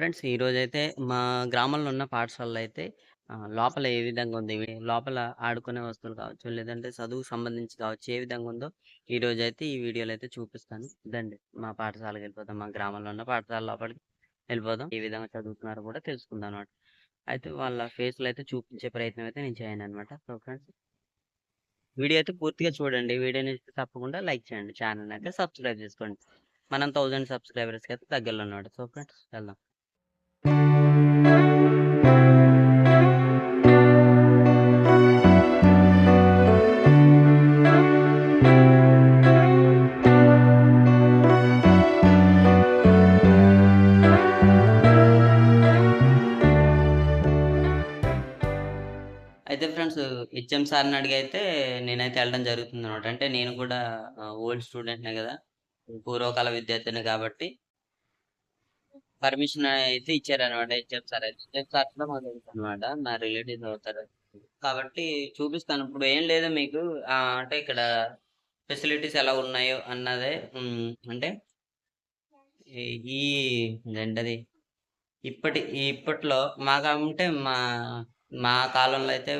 Friends ఈరోజైతే మా గ్రామంలో ఉన్న పాఠశాలలో అయితే లోపల ఏ విధంగా ఉంది, లోపల ఆడుకునే వస్తువులు కావచ్చు, లేదంటే చదువుకు సంబంధించి కావచ్చు, ఏ విధంగా ఉందో ఈరోజైతే ఈ వీడియోలో అయితే చూపిస్తాను. ఇదండి మా పాఠశాలకెళ్ళిపోదాం. మా గ్రామంలో ఉన్న పాఠశాల లోపలికి వెళ్ళిపోదాం. ఏ విధంగా చదువుతున్నారో కూడా తెలుసుకుందాం అనమాట అయితే వాళ్ళ ఫేస్‌లు అయితే చూపించే ప్రయత్నం అయితే నేను చేయనన్నమాట. సో ఫ్రెండ్స్ వీడియో అయితే పూర్తిగా చూడండి. వీడియో తప్పకుండా లైక్ చేయండి. ఛానల్ అయితే సబ్స్క్రైబ్ చేసుకోండి. మనం థౌజండ్ సబ్స్క్రైబర్స్‌కి అయితే దగ్గరలో ఉన్నాడు. సో ఫ్రెండ్స్ వెళ్దాం. అయితే ఫ్రెండ్స్ హెచ్ఎం సార్‌ని అడిగైతే నేనైతే వెళ్ళడం జరుగుతుంది అనమాట అంటే నేను కూడా ఓల్డ్ స్టూడెంట్‌నే కదా. పూర్వకాల విద్యార్థిని కాబట్టి పర్మిషన్ అయితే ఇచ్చారనమాట హెచ్ఎఫ్ సార్ హెచ్ఎఫ్ సార్ కూడా మాకు తెలుసన్నమాట. నా రిలేటివ్స్ అవుతారు. కాబట్టి చూపిస్తాను. ఇప్పుడు ఏం లేదు మీకు అంటే ఇక్కడ ఫెసిలిటీస్ ఎలా ఉన్నాయో అన్నదే అంటే ఈ ఏంటది ఇప్పటి ఇప్పట్లో మాకంటే మా మా కాలంలో అయితే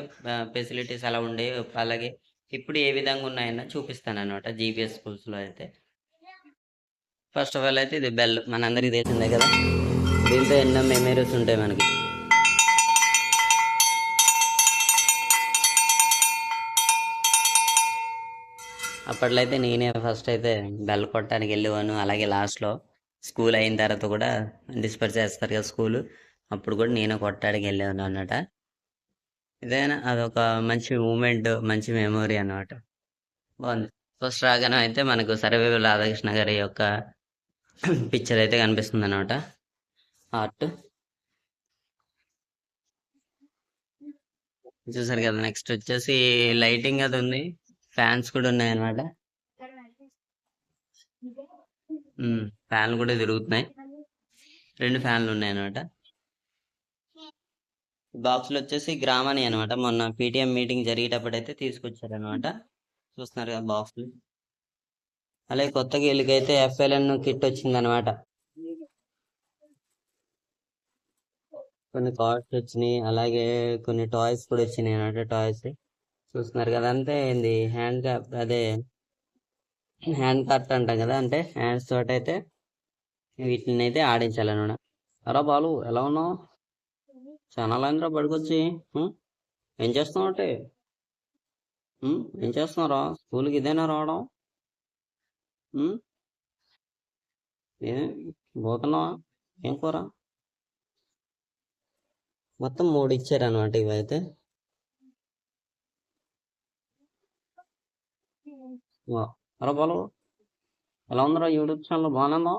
ఫెసిలిటీస్ ఎలా ఉండేవి అలాగే ఇప్పుడు ఏ విధంగా ఉన్నాయన్నా చూపిస్తాను అనమాట జీపీఎస్ స్కూల్స్‌లో అయితే. ఫస్ట్ ఆఫ్ ఆల్ అయితే ఇది బెల్. మనందరికీ తెలిసిందే కదా! దీంతో ఎన్నో మెమరీస్ ఉంటాయి మనకి. అప్పట్లో అయితే నేనే ఫస్ట్ అయితే బెల్ కొట్టడానికి వెళ్ళేవాను అలాగే లాస్ట్‌లో స్కూల్ అయిన తర్వాత కూడా డిస్పర్స్ చేస్తారు కదా స్కూలు. అప్పుడు కూడా నేనే కొట్టడానికి వెళ్ళేవాను అన్నమాట. ఇదైనా అదొక మంచి మూమెంట్, మంచి మెమోరీ అన్నమాట. బాగుంది ఫస్ట్ రాగానే అయితే మనకు సర్వేవి రాధాకృష్ణ గారి యొక్క పిక్చర్ అయితే కనిపిస్తుంది అనమాట ఆర్ట్. చూసారు కదా! నెక్స్ట్ వచ్చేసి లైటింగ్ అది ఉంది. ఫ్యాన్స్ కూడా ఉన్నాయి అనమాట ఫ్యాన్లు కూడా తిరుగుతున్నాయి. రెండు ఫ్యాన్లు ఉన్నాయన్నమాట. బాక్స్‌లు వచ్చేసి గ్రామని అన్నమాట. మొన్న పీటీఎం మీటింగ్ జరిగేటప్పుడు అయితే తీసుకొచ్చారన్నమాట. చూస్తున్నారు కదా బాక్స్‌లు. అలాగే కొత్తగా ఈళ్ళకైతే ఎఫ్ఎల్ఎన్ కిట్ వచ్చిందనమాట కొన్ని కార్డ్స్ వచ్చినాయి అలాగే కొన్ని టాయ్స్ కూడా వచ్చినాయి అనమాట టాయ్స్. చూస్తున్నారు కదా! అంతే ఏంది హ్యాండ్ క్యాప్ అదే హ్యాండ్ కట్ అంటాం కదా! అంటే హ్యాండ్స్ తోట అయితే వీటిని అయితే ఆడించాలి ఆడించాలన్నమాట. "అరా బాలు ఎలా ఉన్నావు? చానాళ్ళయిందిరా బడికొచ్చి. పడుకొచ్చి ఏం చేస్తున్నావు అంటే ఏం చేస్తున్నారా స్కూల్కి ఇదేనా రావడం? ఏ పోతున్నావా? ఏం కూర?" మొత్తం 3 ఇచ్చారన్నమాట ఇవైతే. ఆ! "అరా బాలు ఎలా ఉందిరా యూట్యూబ్ ఛానెల్ బానే ఉందా?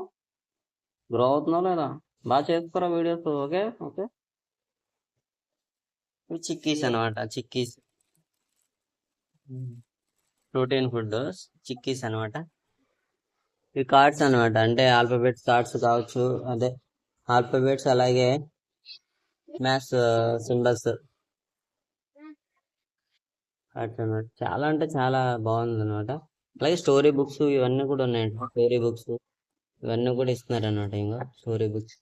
గ్రో అవుతున్నావా లేదా? బా చేసుకోరా వీడియోస్ ఓకే. ఓకే." చిక్కీస్ అన్నమాట. చిక్కీస్. ప్రోటీన్ ఫుడ్ చిక్కీస్ అన్నమాట. ఇవి కార్డ్స్ అన్నమాట. అంటే ఆల్ఫాబెట్స్ కార్డ్స్ కావచ్చు. అదే ఆల్ఫాబెట్స్ అలాగే మ్యాథ్స్ సింబల్స్. అట్లనమాట అన్నమాట. చాలా అంటే చాలా బాగుంది అనమాట అలాగే స్టోరీ బుక్స్ ఇవన్నీ కూడా ఉన్నాయండి. స్టోరీ బుక్స్ ఇవన్నీ కూడా ఇస్తున్నారు అనమాట ఇంకా స్టోరీ బుక్స్.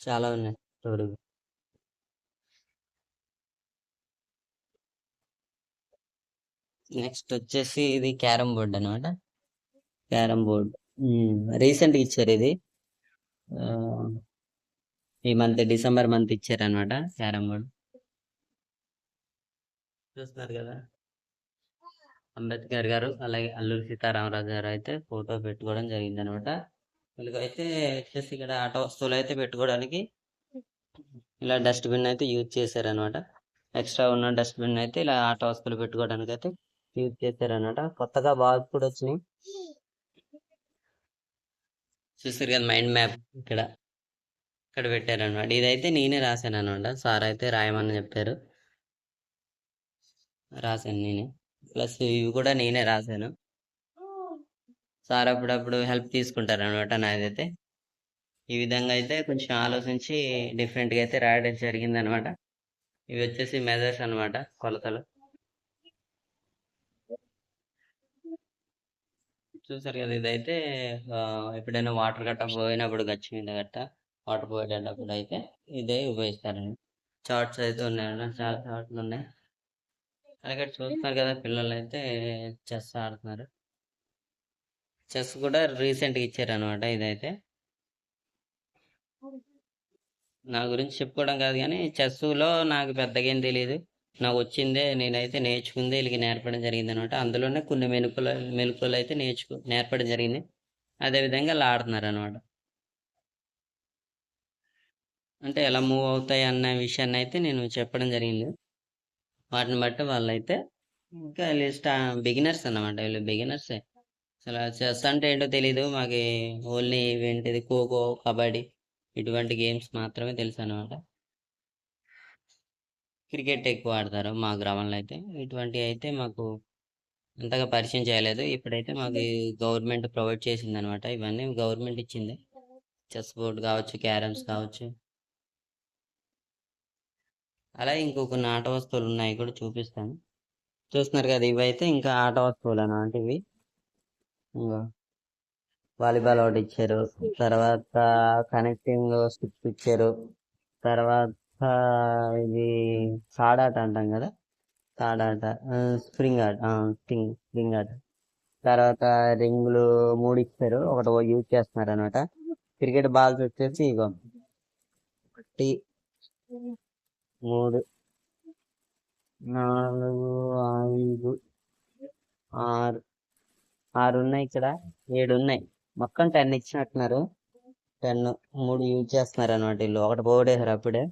చాలా ఉన్నాయి స్టోరీ బుక్స్. నెక్స్ట్ వచ్చేసి ఇది క్యారమ్ బోర్డ్ అన్నమాట. Carrom board. రీసెంట్గా ఇచ్చారు ఇది. ఈ మంత్ డిసెంబర్ మంత్ ఇచ్చారన్నమాట క్యారమ్ బోర్డ్. చూస్తున్నారు కదా! అంబేద్కర్ గారు అలాగే అల్లూరి సీతారామరాజు గారు అయితే ఫోటో పెట్టుకోవడం జరిగింది జరిగిందన్నమాట. వీళ్ళకైతే వచ్చేసి ఇక్కడ ఆట వస్తువులు అయితే పెట్టుకోవడానికి ఇలా డస్ట్‌బిన్ అయితే యూజ్ చేశారన్నమాట. ఎక్స్ట్రా ఉన్న డస్ట్‌బిన్ అయితే ఇలా ఆట వస్తువులు పెట్టుకోవడానికి అయితే యూజ్ చేశారనమాట కొత్తగా బాల్స్ కూడా వచ్చినాయి. చూసారు కదా! మైండ్ మ్యాప్ ఇక్కడ. ఇక్కడ పెట్టారనమాట ఇదైతే నేనే రాసానన్నమాట. సార్ అయితే రాయమని చెప్పారు. రాసాను నేనే. ప్లస్ ఇవి కూడా నేనే రాసాను. సార్ అప్పుడప్పుడు హెల్ప్ తీసుకుంటారన్నమాట నాదైతే. ఈ విధంగా అయితే కొంచెం ఆలోచించి డిఫరెంట్‌గా అయితే రాయడం జరిగింది అనమాట ఇవి వచ్చేసి మెజర్స్ అన్నమాట కొలతలు. చూసారు కదా ఇదైతే ఎప్పుడైనా వాటర్ గట్ట పోయినప్పుడు గచ్చి మీద గట్ట వాటర్ పోయేటప్పుడు అయితే ఇదే ఉపయోగిస్తారండి. చార్ట్స్ అయితే ఉన్నాయండి చాలా చార్ట్లు ఉన్నాయి? అలాగే చూస్తున్నారు కదా పిల్లలు అయితే చెస్ ఆడుతున్నారు. చెస్ కూడా రీసెంట్గా ఇచ్చారనమాట ఇదైతే. నా గురించి చెప్పుకోవడం కాదు కానీ చెస్లో నాకు పెద్దగా ఏం తెలియదు నాకు వచ్చిందే నేనైతే నేర్చుకుందే వీళ్ళకి నేర్పడం జరిగింది అనమాట అందులోనే కొన్ని మెనుకులు మెలుకులు అయితే నేర్చుకు నేర్పడం జరిగింది. అదేవిధంగా అలా ఆడుతున్నారు అనమాట అంటే ఎలా మూవ్ అవుతాయి అన్న విషయాన్ని అయితే నేను చెప్పడం జరిగింది. వాటిని బట్టి వాళ్ళైతే ఇంకా వీళ్ళు స్టా బిగినర్స్ అన్నమాట. వీళ్ళు బిగినర్సే. అసలు చెస్ అంటే ఏంటో తెలీదు. మాకు ఓన్లీ ఏంటిది ఖోఖో కబడ్డీ ఇటువంటి గేమ్స్ మాత్రమే తెలుసు అనమాట క్రికెట్ ఎక్కువ ఆడతారు మా గ్రామంలో అయితే. ఇటువంటివి అయితే మాకు అంతగా పరిచయం చేయలేదు. ఇప్పుడైతే మాకు గవర్నమెంట్ ప్రొవైడ్ చేసింది అనమాట ఇవన్నీ గవర్నమెంట్ ఇచ్చింది. చెస్ బోర్డ్ కావచ్చు క్యారమ్స్ కావచ్చు. అలా ఇంకో కొన్ని ఆట వస్తువులు ఉన్నాయి కూడా చూపిస్తాను. చూస్తున్నారు కదా ఇవైతే ఇంకా ఆట వస్తువులు అనమాట ఇవి ఇంకా వాలీబాల్ ఒకటి ఇచ్చారు. తర్వాత కనెక్టింగ్ స్టిక్స్ ఇచ్చారు. తర్వాత ఇది సాడాట అంటాం కదా? సాడాట స్ప్రింగ్ ఆట. స్ప్రింగ్ స్ప్రింగ్ ఆట. తర్వాత రింగులు మూడు ఇచ్చారు ఒకటి యూజ్ చేస్తున్నారు అనమాట క్రికెట్ బాల్స్ వచ్చేసి ఇగో ఒకటి మూడు నాలుగు ఐదు ఆరు ఆరు ఉన్నాయి ఇక్కడ. ఏడు ఉన్నాయి మొత్తం టెన్ ఇచ్చినట్టున్నారు. టెన్ మూడు యూజ్ చేస్తున్నారు అనమాట వీళ్ళు. ఒకటి పోగొట్టేశారు అప్పుడే.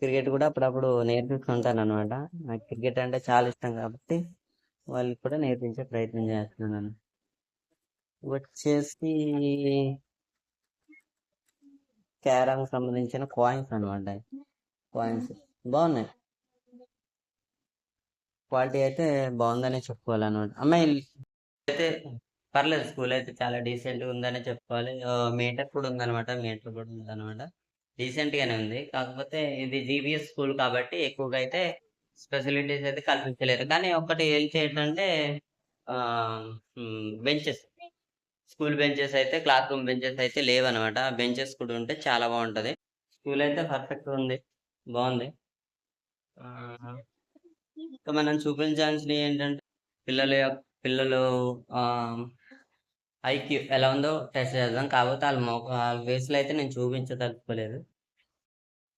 క్రికెట్ కూడా అప్పుడప్పుడు నేర్పిస్తుంటాను అనమాట నాకు క్రికెట్ అంటే చాలా ఇష్టం కాబట్టి వాళ్ళకి కూడా నేర్పించే ప్రయత్నం చేస్తున్నాను. వచ్చేసి క్యారమ్ సంబంధించిన కాయిన్స్ అనమాట కాయిన్స్ బాగున్నాయి. క్వాలిటీ అయితే బాగుందనే చెప్పుకోవాలన్నమాట. అమ్మాయి అయితే పర్లేదు స్కూల్ అయితే చాలా డీసెంట్ ఉందనే చెప్పుకోవాలి. మీటర్ కూడా ఉందన్నమాట మీటర్ కూడా ఉందన్నమాట. రీసెంట్ గానే ఉంది. కాకపోతే ఇది జీబీఎస్ స్కూల్ కాబట్టి ఎక్కువగా అయితే ఫెసిలిటీస్ అయితే కల్పించలేరు. కానీ ఒకటి ఏం చేయటంటే బెంచెస్ స్కూల్ బెంచెస్ అయితే క్లాస్ రూమ్ బెంచెస్ అయితే లేవన్నమాట బెంచెస్ కూడా ఉంటే చాలా బాగుంటది. స్కూల్ అయితే పర్ఫెక్ట్ ఉంది. బాగుంది. ఆ, ఇంకా మనం చూపించాల్సినవి ఏంటంటే పిల్లల పిల్లలు ఐక్యూ ఎలా ఉందో టెస్ట్ చేద్దాం. కాకపోతే వాళ్ళ మొ వాళ్ళ ఫేస్లో అయితే నేను చూపించదలుచుకోలేదు.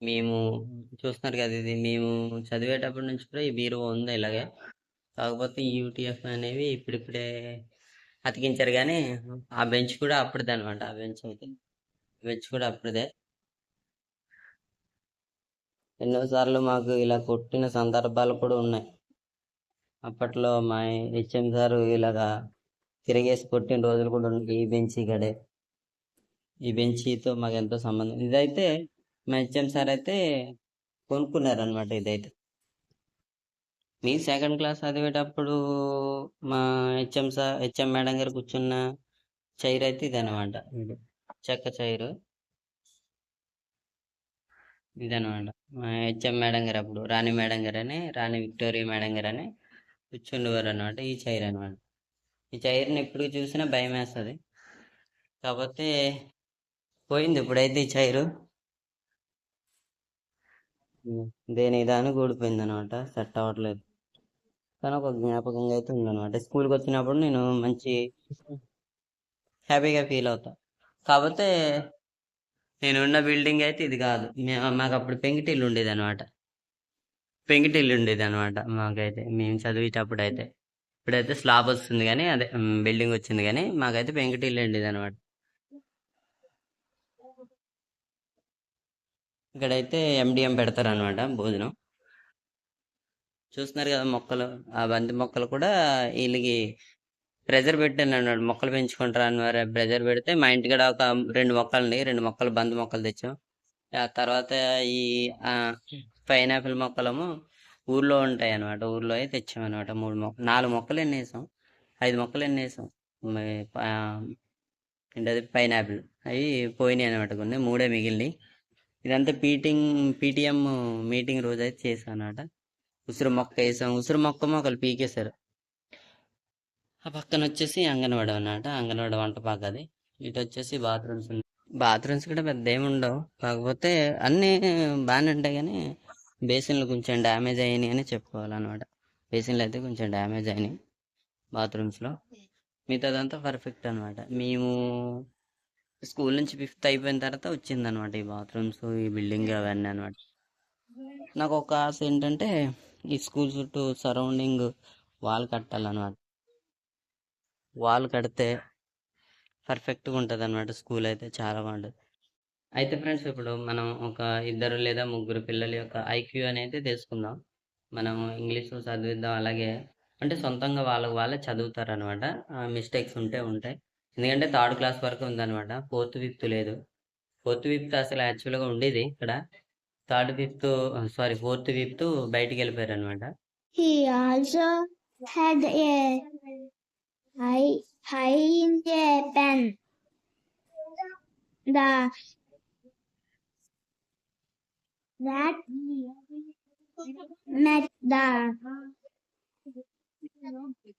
మేము చూస్తున్నారు కదా ఇది. మేము చదివేటప్పటి నుంచి కూడా ఈ బీరువా ఉంది ఇలాగే. కాకపోతే యూటీఎఫ్ అనేవి ఇప్పుడిప్పుడే అతికించారు కానీ ఆ బెంచ్ కూడా అప్పుడుదే అనమాట ఆ బెంచ్ అయితే బెంచ్ కూడా అప్పుడుదే. ఎన్నోసార్లు మాకు ఇలా కొట్టిన సందర్భాలు కూడా ఉన్నాయి. అప్పట్లో మా హెచ్ఎం సార్ ఇలాగా తిరిగేసి కొట్టిన రోజులు కూడా ఉన్నాయి ఈ బెంచీ గడే. ఈ బెంచితో మాకు ఎంతో సంబంధం. ఇదైతే మా హెచ్ఎం సార్ అయితే కొనుక్కున్నారు అనమాట ఇదైతే. మీ సెకండ్ క్లాస్ చదివేటప్పుడు మా హెచ్ఎం సార్ హెచ్ఎం మేడం గారు కూర్చున్న చైర్ అయితే ఇదనమాట ఇది చెక్క చైరు. ఇదనమాట మా హెచ్ఎం మేడం గారు అప్పుడు రాణి మేడం గారు అని రాణి విక్టోరియా మేడం గారు అని కూర్చుండేవారు అనమాట ఈ చైర్ అనమాట ఈ చైర్ని ఎప్పుడు చూసినా భయం వేస్తుంది కాకపోతే పోయింది ఇప్పుడైతే ఈ చైరు దేని దాని కూడిపోయింది అనమాట సెట్ అవ్వట్లేదు. కానీ ఒక జ్ఞాపకంగా అయితే ఉందన్నమాట స్కూల్కి వచ్చినప్పుడు నేను మంచి హ్యాపీగా ఫీల్ అవుతా. కాకపోతే నేను ఉన్న బిల్డింగ్ అయితే ఇది కాదు. మాకు అప్పుడు పెంకిటిల్లు ఉండేది అనమాట పెంకిటిల్లు ఉండేది అనమాట మాకైతే మేము చదివేటప్పుడు అయితే ఇప్పుడైతే స్లాబ్ వస్తుంది కానీ అదే బిల్డింగ్ వచ్చింది కానీ మాకైతే పెంకిటిల్లు ఇది అనమాట ఇక్కడైతే ఎండిఎం పెడతారనమాట భోజనం. చూస్తున్నారు కదా మొక్కలు ఆ బంతి మొక్కలు కూడా వీళ్ళకి ప్రెజర్ పెట్టాను అన్నాడు మొక్కలు పెంచుకుంటారా అని మరి ప్రెజర్ పెడితే మా ఇంటి కూడా ఒక రెండు మొక్కలు ఉన్నాయి. రెండు మొక్కలు బంతి మొక్కలు తెచ్చాం. ఆ తర్వాత ఈ పైనాపిల్ మొక్కలము ఊర్లో ఉంటాయి అనమాట ఊర్లో అయితే తెచ్చాం అనమాట మూడు మొక్క నాలుగు మొక్కలు ఎన్ని వేసాం ఐదు మొక్కలు ఎన్ని వేసాం ఏంటది? పైనాపిల్. అవి పోయినాయి అనమాట కొన్ని. మూడే మిగిలినాయి. ఇదంతా పీటింగ్ పీటిఎం మీటింగ్ రోజు అయితే చేసాం అనమాట ఉసిరి మొక్క వేసాం. ఉసిరి మొక్క మొక్కలు పీకేశారు. ఆ పక్కన వచ్చేసి అంగన్వాడి అన్నమాట. అంగన్వాడి వంట పాక అది. ఇటు వచ్చేసి బాత్రూమ్స్ ఉన్నాయి. బాత్రూమ్స్ కూడా పెద్ద ఏమి ఉండవు. కాకపోతే అన్నీ బాగానే ఉంటాయి కానీ బేసిన్లు కొంచెం డ్యామేజ్ అయినాయి అని చెప్పుకోవాలన్నమాట. బేసిన్లు అయితే కొంచెం డ్యామేజ్ అయినాయి బాత్రూమ్స్లో. మిగతాదంతా పర్ఫెక్ట్ అనమాట మేము స్కూల్ నుంచి ఫిఫ్త్ అయిపోయిన తర్వాత వచ్చిందనమాట ఈ బాత్రూమ్స్ ఈ బిల్డింగ్ అవన్నీ అనమాట నాకు ఒక ఆశ ఏంటంటే ఈ స్కూల్ చుట్టూ సరౌండింగ్ వాల్ కట్టాలన్నమాట. వాల్ కడితే పర్ఫెక్ట్గా ఉంటుంది అనమాట స్కూల్ అయితే చాలా బాగుంటుంది. అయితే ఫ్రెండ్స్ ఇప్పుడు మనం ఒక ఇద్దరు లేదా ముగ్గురు పిల్లల యొక్క ఐక్యూ అనేది తెలుసుకుందాం. మనం ఇంగ్లీష్ చదివిద్దాం. అలాగే అంటే సొంతంగా వాళ్ళకు వాళ్ళే చదువుతారు అనమాట మిస్టేక్స్ ఉంటే ఉంటాయి. ఎందుకంటే థర్డ్ క్లాస్ వరకు ఉందన్నమాట ఫోర్త్ ఫిఫ్త్ లేదు. ఫోర్త్ ఫిఫ్త్ అసలు యాక్చువల్గా ఉండేది ఇక్కడ. Third fifth sorry fourth fifth బయటికి వెళ్ళిపోయారు అనమాట The that met the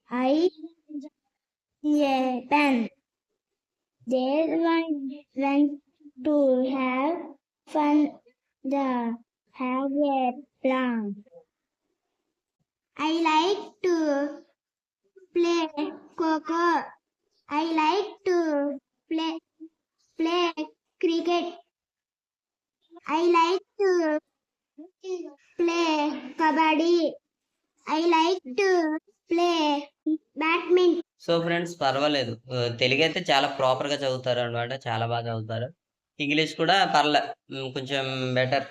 high Japan. They went, went to have fun. The have a plan. I like to play coco. I like to play play cricket. I like to play kabaddi. I like to play badminton so friends పర్వాలేదు. తెలుగు అయితే చాలా ప్రాపర్గా చదువుతారు అనమాట చాలా బాగా చదువుతారు. English కూడా పర్లే కొంచెం బెటర్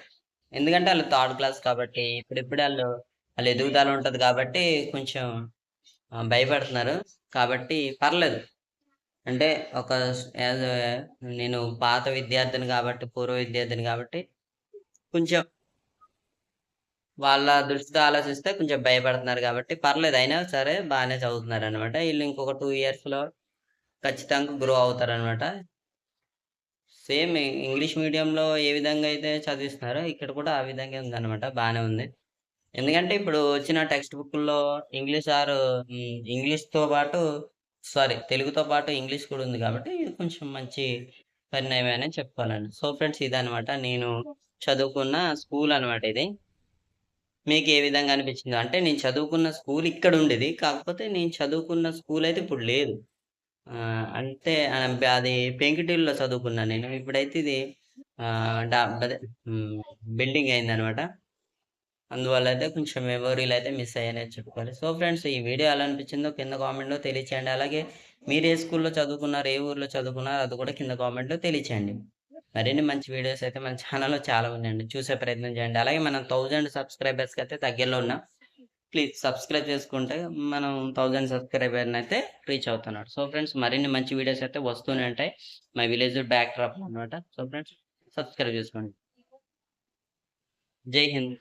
ఎందుకంటే వాళ్ళు థర్డ్ క్లాస్ కాబట్టి ఇప్పుడిప్పుడు వాళ్ళు వాళ్ళు ఎదుగుదల ఉంటుంది కాబట్టి కొంచెం భయపడుతున్నారు. కాబట్టి పర్లేదు. అంటే ఒక నేను పాత విద్యార్థిని కాబట్టి పూర్వ విద్యార్థిని కాబట్టి కొంచెం వాళ్ళ దృష్టితో ఆలోచిస్తే కొంచెం భయపడుతున్నారు కాబట్టి పర్లేదు అయినా సరే బాగానే చదువుతున్నారు అనమాట వీళ్ళు ఇంకొక టూ ఇయర్స్లో ఖచ్చితంగా గ్రో అవుతారు అనమాట సేమ్ ఇంగ్లీష్ మీడియంలో ఏ విధంగా అయితే చదివిస్తున్నారో ఇక్కడ కూడా ఆ విధంగా ఉందన్నమాట బాగానే ఉంది. ఎందుకంటే ఇప్పుడు వచ్చిన టెక్స్ట్ బుక్లో ఇంగ్లీష్ ఆర్ ఇంగ్లీష్తో పాటు సారీ తెలుగుతో పాటు ఇంగ్లీష్ కూడా ఉంది కాబట్టి ఇది కొంచెం మంచి పరిణామం అని చెప్పుకోవాలండి. సో ఫ్రెండ్స్ ఇదనమాట నేను చదువుకున్న స్కూల్ అనమాట ఇది. మీకు ఏ విధంగా అనిపించింది అంటే నేను చదువుకున్న స్కూల్ ఇక్కడ ఉండేది కాకపోతే నేను చదువుకున్న స్కూల్ అయితే ఇప్పుడు లేదు. అంటే అది పెంకిటిల్లో చదువుకున్నాను నేను. ఇప్పుడైతే ఇది బిల్డింగ్ అయింది అనమాట అందువల్ల అయితే కొంచెం మెమొరీలు అయితే మిస్ అయ్యాయని చెప్పుకోవాలి. సో ఫ్రెండ్స్ ఈ వీడియో ఎలా అనిపించిందో కింద కామెంట్లో తెలియచేయండి. అలాగే మీరు ఏ స్కూల్లో చదువుకున్నారు ఏ ఊర్లో చదువుకున్నారు అది కూడా కింద కామెంట్లో తెలియచేయండి. మరిన్ని మంచి వీడియోస్ అయితే మన ఛానల్లో చాలా ఉన్నాయండి. చూసే ప్రయత్నం చేయండి. అలాగే మనం థౌజండ్ సబ్స్క్రైబర్స్కి అయితే దగ్గరలో ఉన్నాం. ప్లీజ్ సబ్స్క్రైబ్ చేసుకుంటే మనం థౌజండ్ సబ్స్క్రైబర్ని అయితే రీచ్ అవుతున్నాడు. సో ఫ్రెండ్స్ మరిన్ని మంచి వీడియోస్ అయితే వస్తూనే ఉంటాయి. మా విలేజ్ బ్యాక్ డ్రాప్ అనమాట సో ఫ్రెండ్స్ సబ్స్క్రైబ్ చేసుకోండి. జై హింద్.